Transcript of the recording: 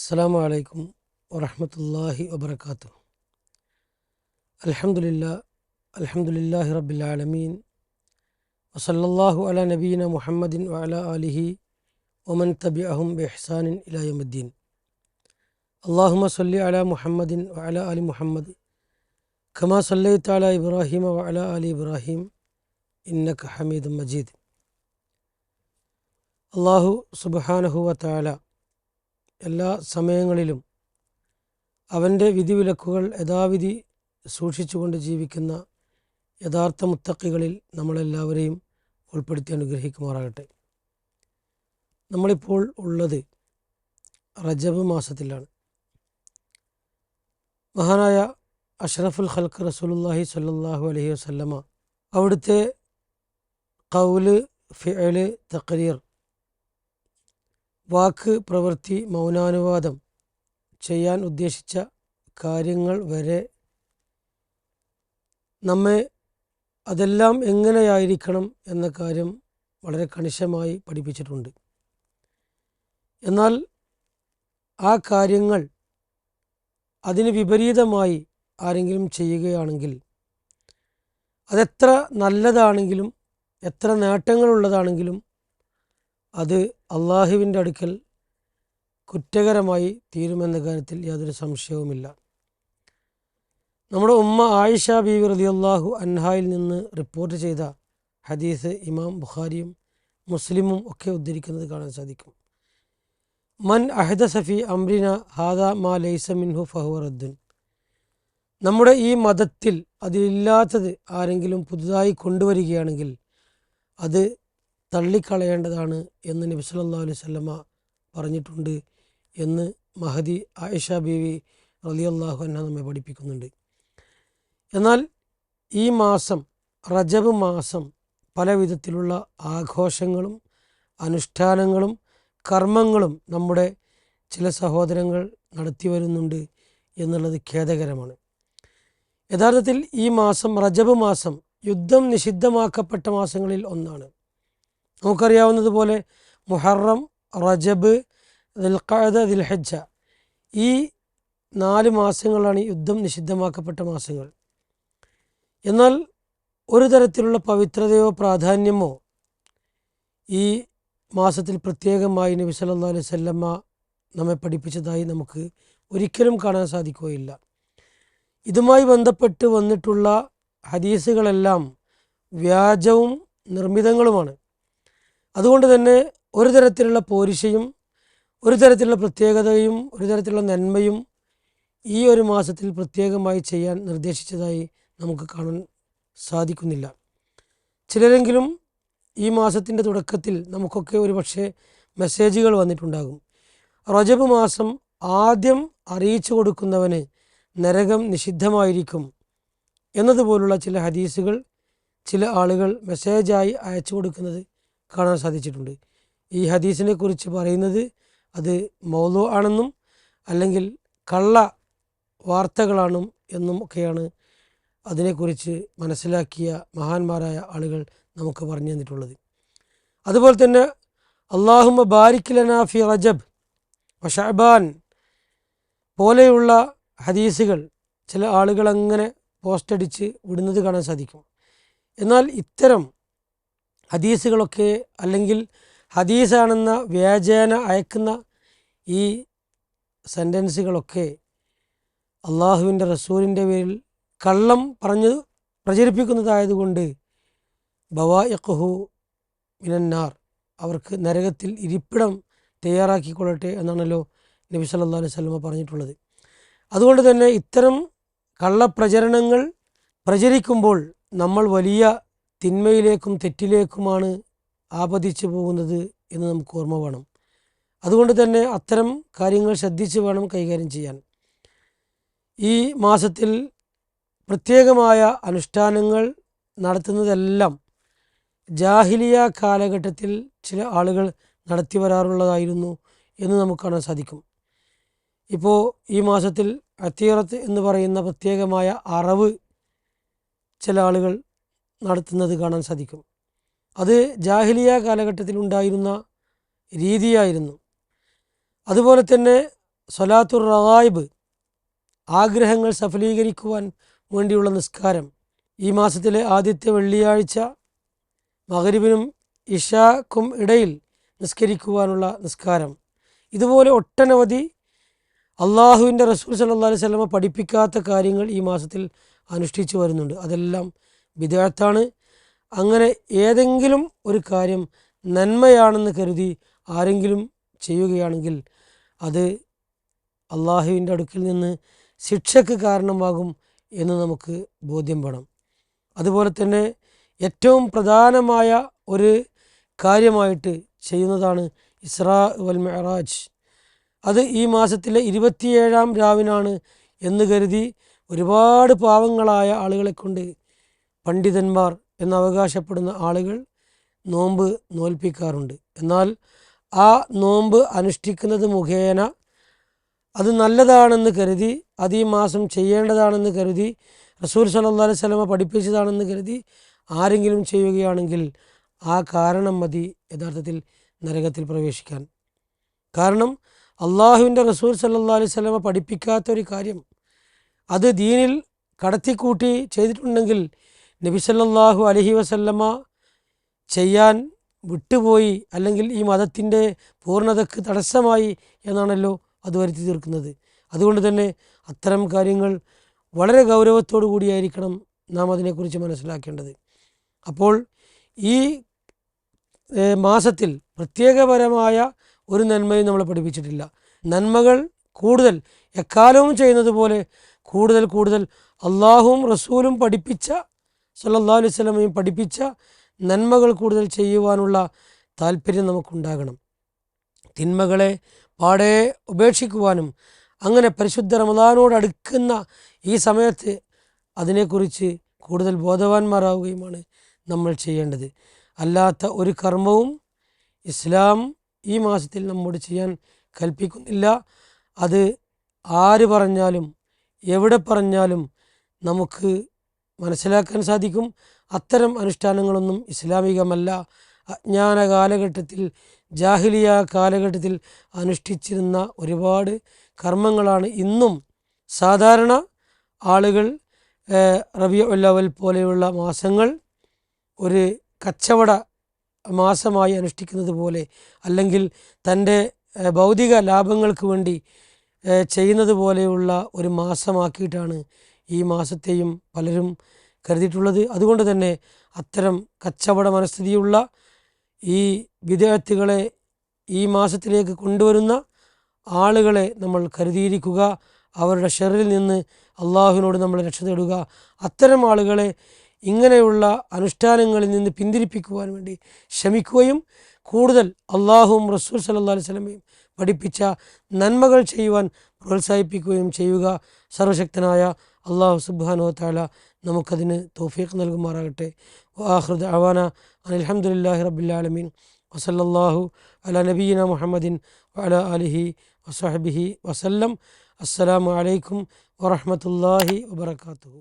السلام عليكم ورحمة الله وبركاته. الحمد لله الحمد لله رب العالمين وصلى الله على نبينا محمد وعلى آله ومن تبعهم بإحسان إلى يوم الدين. اللهم صل على محمد وعلى آل محمد كما صليت على إبراهيم وعلى آل إبراهيم إنك حميد مجيد. الله سبحانه وتعالى എല്ലാ സമയങ്ങളിലും അവന്റെ വിധിവിലക്കുകൾ യഥാവിധി സൂക്ഷിച്ചുകൊണ്ട് ജീവിക്കുന്ന യഥാർത്ഥ മുത്തക്കികളിൽ നമ്മളെല്ലാവരെയും ഉൾപ്പെടുത്തി അനുഗ്രഹിക്കുമാറാകട്ടെ. നമ്മളിപ്പോൾ ഉള്ളത് റജബ് മാസത്തിലാണ്. മഹാനായ അഷ്റഫുൽ ഖൽക്ക് റസൂലുല്ലാഹി സല്ലാഹു അലഹി വസല്ലമ അവിടുത്തെ കൗൽ ഫിഅൽ തഖരീർ വാക്ക് പ്രവൃത്തി മൗനാനുവാദം ചെയ്യാൻ ഉദ്ദേശിച്ച കാര്യങ്ങൾ വരെ നമ്മെ അതെല്ലാം എങ്ങനെയായിരിക്കണം എന്ന കാര്യം വളരെ കണിശമായി പഠിപ്പിച്ചിട്ടുണ്ട്. എന്നാൽ ആ കാര്യങ്ങൾ അതിന് വിപരീതമായി ആരെങ്കിലും ചെയ്യുകയാണെങ്കിൽ അതെത്ര നല്ലതാണെങ്കിലും എത്ര നേട്ടങ്ങളുള്ളതാണെങ്കിലും അത് അള്ളാഹുവിന്റെ അടുക്കൽ കുറ്റകരമായി തീരുമെന്ന കാര്യത്തിൽ യാതൊരു സംശയവുമില്ല. നമ്മുടെ ഉമ്മ ആയിഷ ബീവി റളിയല്ലാഹു അൻഹായിൽ നിന്ന് റിപ്പോർട്ട് ചെയ്ത ഹദീസ് ഇമാം ബുഖാരിയും മുസ്ലിമും ഒക്കെ ഉദ്ധരിക്കുന്നത് കാണാൻ സാധിക്കും. മൻ അഹദ സഫി അംറിന ഹാദ മാ ലൈസ മിൻഹു ഫഹുറദ്ദുൻ നമ്മുടെ ഈ മതത്തിൽ അതിലില്ലാത്തത് ആരെങ്കിലും പുതുതായി കൊണ്ടുവരികയാണെങ്കിൽ അത് തള്ളിക്കളയേണ്ടതാണ് എന്ന് നബി അലൈഹി സ്വല്ലമ്മ പറഞ്ഞിട്ടുണ്ട് എന്ന് മഹദി ആയിഷ ബീവി റളിയല്ലാഹു അൻഹ നമ്മെ പഠിപ്പിക്കുന്നുണ്ട്. എന്നാൽ ഈ മാസം റജബ് മാസം പല വിധത്തിലുള്ള ആഘോഷങ്ങളും അനുഷ്ഠാനങ്ങളും കർമ്മങ്ങളും നമ്മുടെ ചില സഹോദരങ്ങൾ നടത്തി വരുന്നുണ്ട് എന്നുള്ളത് ഖേദകരമാണ്. യഥാർത്ഥത്തിൽ ഈ മാസം റജബ് മാസം യുദ്ധം നിഷിദ്ധമാക്കപ്പെട്ട മാസങ്ങളിൽ ഒന്നാണ്. നമുക്കറിയാവുന്നതുപോലെ മുഹറം റജബ് ദിൽഖഅദ ദിൽഹജ്ജ. ഈ നാല് മാസങ്ങളാണ് യുദ്ധം നിഷിദ്ധമാക്കപ്പെട്ട മാസങ്ങൾ. എന്നാൽ ഒരു തരത്തിലുള്ള പവിത്രതയോ പ്രാധാന്യമോ ഈ മാസത്തിൽ പ്രത്യേകമായി നബി സല്ലാ അലൈഹി സ്വല്ലമ്മ നമ്മെ പഠിപ്പിച്ചതായി നമുക്ക് ഒരിക്കലും കാണാൻ സാധിക്കുകയില്ല. ഇതുമായി ബന്ധപ്പെട്ട് വന്നിട്ടുള്ള ഹദീസുകളെല്ലാം വ്യാജവും നിർമ്മിതങ്ങളുമാണ്. അതുകൊണ്ട് തന്നെ ഒരു തരത്തിലുള്ള പോരിശയും ഒരു തരത്തിലുള്ള പ്രത്യേകതയും ഒരു തരത്തിലുള്ള നന്മയും ഈ ഒരു മാസത്തിൽ പ്രത്യേകമായി ചെയ്യാൻ നിർദ്ദേശിച്ചതായി നമുക്ക് കാണാൻ സാധിക്കുന്നില്ല. ചിലരെങ്കിലും ഈ മാസത്തിന്റെ തുടക്കത്തിൽ നമുക്കൊക്കെ ഒരു പക്ഷേ മെസ്സേജുകൾ വന്നിട്ടുണ്ടാകും. റജബ് മാസം ആദ്യം അറിയിച്ചു കൊടുക്കുന്നവന് നരകം നിഷിദ്ധമായിരിക്കും എന്നതുപോലുള്ള ചില ഹദീസുകൾ ചില ആളുകൾ മെസ്സേജായി അയച്ചു കൊടുക്കുന്നത് കാണാൻ സാധിച്ചിട്ടുണ്ട്. ഈ ഹദീസിനെ കുറിച്ച് പറയുന്നത് അത് മൗലു ആണെന്നും അല്ലെങ്കിൽ കള്ള വാർത്തകളാണെന്നും എന്നും ഒക്കെയാണ് അതിനെക്കുറിച്ച് മനസ്സിലാക്കിയ മഹാന്മാരായ ആളുകൾ നമുക്ക് പറഞ്ഞു തന്നിട്ടുള്ളത്. അതുപോലെ തന്നെ അള്ളാഹുമ ബാരിക്കിലന ഫി റജബ് ഷാബാൻ പോലെയുള്ള ഹദീസുകൾ ചില ആളുകൾ അങ്ങനെ പോസ്റ്റ് അടിച്ച് വിടുന്നത് കാണാൻ സാധിക്കും. എന്നാൽ ഇത്തരം ഹദീസുകളൊക്കെ അല്ലെങ്കിൽ ഹദീസാണെന്ന വ്യാജേന അയക്കുന്ന ഈ സെന്റൻസുകളൊക്കെ അള്ളാഹുവിന്റെ റസൂലിന്റെ പേരിൽ കള്ളം പറഞ്ഞു പ്രചരിപ്പിക്കുന്നതായതുകൊണ്ട് ബവായഖുഹു മിനന്നാർ അവർക്ക് നരകത്തിൽ ഇരിപ്പിടം തയ്യാറാക്കിക്കൊള്ളട്ടെ എന്നാണല്ലോ നബി സല്ലാ അലൈഹി സ്വലമ പറഞ്ഞിട്ടുള്ളത്. അതുകൊണ്ട് തന്നെ ഇത്തരം കള്ളപ്രചരണങ്ങൾ പ്രചരിക്കുമ്പോൾ നമ്മൾ വലിയ തിന്മയിലേക്കും തെറ്റിലേക്കുമാണ് ആപതിച്ചു പോകുന്നത് എന്ന് നമുക്ക് ഓർമ്മ വേണം. അതുകൊണ്ട് തന്നെ അത്തരം കാര്യങ്ങൾ ശ്രദ്ധിച്ച് വേണം കൈകാര്യം ചെയ്യാൻ. ഈ മാസത്തിൽ പ്രത്യേകമായ അനുഷ്ഠാനങ്ങൾ നടത്തുന്നതെല്ലാം ജാഹിലിയ കാലഘട്ടത്തിൽ ചില ആളുകൾ നടത്തി വരാറുള്ളതായിരുന്നു എന്ന് നമുക്ക് കാണാൻ സാധിക്കും. ഇപ്പോൾ ഈ മാസത്തിൽ അത്തീറത്ത് എന്ന് പറയുന്ന പ്രത്യേകമായ അറവ് ചില ആളുകൾ നടത്തുന്നത് കാണാൻ സാധിക്കും. അത് ജാഹിലിയ കാലഘട്ടത്തിൽ ഉണ്ടായിരുന്ന രീതിയായിരുന്നു. അതുപോലെ തന്നെ സൊലാത്തുർ റവായിബ് ആഗ്രഹങ്ങൾ സഫലീകരിക്കുവാൻ വേണ്ടിയുള്ള നിസ്കാരം. ഈ മാസത്തിലെ ആദ്യത്തെ വെള്ളിയാഴ്ച മകരിബിനും ഇഷാക്കും ഇടയിൽ നിസ്കരിക്കുവാനുള്ള നിസ്കാരം. ഇതുപോലെ ഒട്ടനവധി അള്ളാഹുവിന്റെ റസൂൽ സല്ലാ അലൈഹി പഠിപ്പിക്കാത്ത കാര്യങ്ങൾ ഈ മാസത്തിൽ അനുഷ്ഠിച്ചു വരുന്നുണ്ട്. അതെല്ലാം വിദേഹത്താണ് അങ്ങനെ ഏതെങ്കിലും ഒരു കാര്യം നന്മയാണെന്ന് കരുതി ആരെങ്കിലും ചെയ്യുകയാണെങ്കിൽ അത് അള്ളാഹുവിന്റെ അടുക്കിൽ നിന്ന് ശിക്ഷയ്ക്ക് കാരണമാകും എന്ന് നമുക്ക് ബോധ്യം വേണം. അതുപോലെ തന്നെ ഏറ്റവും പ്രധാനമായ ഒരു കാര്യമായിട്ട് ചെയ്യുന്നതാണ് ഇസ്രാ വൽ മെഹറാജ് അത് ഈ മാസത്തിലെ ഇരുപത്തിയേഴാം രാവിനാണ് എന്ന് കരുതി ഒരുപാട് പാവങ്ങളായ ആളുകളെ കൊണ്ട് പണ്ഡിതന്മാർ എന്ന് അവകാശപ്പെടുന്ന ആളുകൾ നോമ്പ് നോൽപ്പിക്കാറുണ്ട്. എന്നാൽ ആ നോമ്പ് അനുഷ്ഠിക്കുന്നത് മുഖേന അത് നല്ലതാണെന്ന് കരുതി അത് ഈ മാസം ചെയ്യേണ്ടതാണെന്ന് കരുതി റസൂൽ സല്ലാ അലൈഹി സ്വലമ പഠിപ്പിച്ചതാണെന്ന് കരുതി ആരെങ്കിലും ചെയ്യുകയാണെങ്കിൽ ആ കാരണം മതി യഥാർത്ഥത്തിൽ നരകത്തിൽ പ്രവേശിക്കാൻ. കാരണം അള്ളാഹുവിന്റെ റസൂൽ സല്ലാ അലൈഹി സ്വലമ പഠിപ്പിക്കാത്തൊരു കാര്യം അത് ദീനിൽ കടത്തിക്കൂട്ടി ചെയ്തിട്ടുണ്ടെങ്കിൽ നബി സല്ലാഹു അലഹി വസല്ലമ ചെയ്യാൻ വിട്ടുപോയി അല്ലെങ്കിൽ ഈ മതത്തിന്റെ പൂർണതയ്ക്ക് തടസ്സമായി എന്നാണല്ലോ അത് വരുത്തി തീർക്കുന്നത്. അതുകൊണ്ട് തന്നെ അത്തരം കാര്യങ്ങൾ വളരെ ഗൗരവത്തോടു കൂടിയായിരിക്കണം നാം അതിനെക്കുറിച്ച് മനസ്സിലാക്കേണ്ടത്. അപ്പോൾ ഈ മാസത്തിൽ പ്രത്യേകപരമായ ഒരു നന്മയും നമ്മളെ പഠിപ്പിച്ചിട്ടില്ല. നന്മകൾ കൂടുതൽ എക്കാലവും ചെയ്യുന്നത് പോലെ കൂടുതൽ കൂടുതൽ അള്ളാഹുവും റസൂലും പഠിപ്പിച്ച സല്ലാ അലൈഹി സ്വലമയും പഠിപ്പിച്ച നന്മകൾ കൂടുതൽ ചെയ്യുവാനുള്ള താല്പര്യം നമുക്കുണ്ടാകണം. തിന്മകളെ പാടെ ഉപേക്ഷിക്കുവാനും അങ്ങനെ പരിശുദ്ധ റമദാനോട് അടുക്കുന്ന ഈ സമയത്ത് അതിനെക്കുറിച്ച് കൂടുതൽ ബോധവാന്മാരാവുകയുമാണ് നമ്മൾ ചെയ്യേണ്ടത്. അല്ലാത്ത ഒരു കർമ്മവും ഇസ്ലാം ഈ മാസത്തിൽ നമ്മോട് ചെയ്യാൻ കൽപ്പിക്കുന്നില്ല. അത് ആര് പറഞ്ഞാലും എവിടെ പറഞ്ഞാലും നമുക്ക് മനസ്സിലാക്കാൻ സാധിക്കും. അത്തരം അനുഷ്ഠാനങ്ങളൊന്നും ഇസ്ലാമികമല്ല. അജ്ഞാന കാലഘട്ടത്തിൽ ജാഹിലിയ കാലഘട്ടത്തിൽ അനുഷ്ഠിച്ചിരുന്ന ഒരുപാട് കർമ്മങ്ങളാണ് ഇന്നും സാധാരണ ആളുകൾ റബിയ ഉല്ലവൽ പോലെയുള്ള മാസങ്ങൾ ഒരു കച്ചവട മാസമായി അനുഷ്ഠിക്കുന്നത് പോലെ അല്ലെങ്കിൽ തന്റെ ഭൗതിക ലാഭങ്ങൾക്ക് വേണ്ടി ചെയ്യുന്നത് പോലെയുള്ള ഒരു മാസമാക്കിയിട്ടാണ് ഈ മാസത്തെയും പലരും കരുതിയിട്ടുള്ളത്. അതുകൊണ്ട് തന്നെ അത്തരം കച്ചവട മനസ്ഥിതിയുള്ള ഈ വിദ്യാർത്ഥികളെ ഈ മാസത്തിലേക്ക് കൊണ്ടുവരുന്ന ആളുകളെ നമ്മൾ കരുതിയിരിക്കുക. അവരുടെ ഷെറിൽ നിന്ന് അള്ളാഹുവിനോട് നമ്മൾ രക്ഷ തേടുക അത്തരം ആളുകളെ ഇങ്ങനെയുള്ള അനുഷ്ഠാനങ്ങളിൽ നിന്ന് പിന്തിരിപ്പിക്കുവാൻ വേണ്ടി ശ്രമിക്കുകയും കൂടുതൽ അള്ളാഹുവും റസൂൽ സല്ലാ അലൈഹി സ്വലമയും പഠിപ്പിച്ച നന്മകൾ ചെയ്യുവാൻ പ്രോത്സാഹിപ്പിക്കുകയും ചെയ്യുക. സർവശക്തനായ അള്ളാഹു സുബാനോ താല നമുക്കതിന് തോഫീഖ് നൽകുമാറാകട്ടെ വാഹൃദ് അവാന അലഹമുല്ലാഹി റബുല്ലാലമീൻ വസല്ലാഹു അല നബീന മുഹമ്മദിൻ വല അലിഹി വസഹബിഹി വസല്ലം അസ്സലാമു അലൈക്കും വറഹമത്തല്ലാഹി വബർക്കാത്തു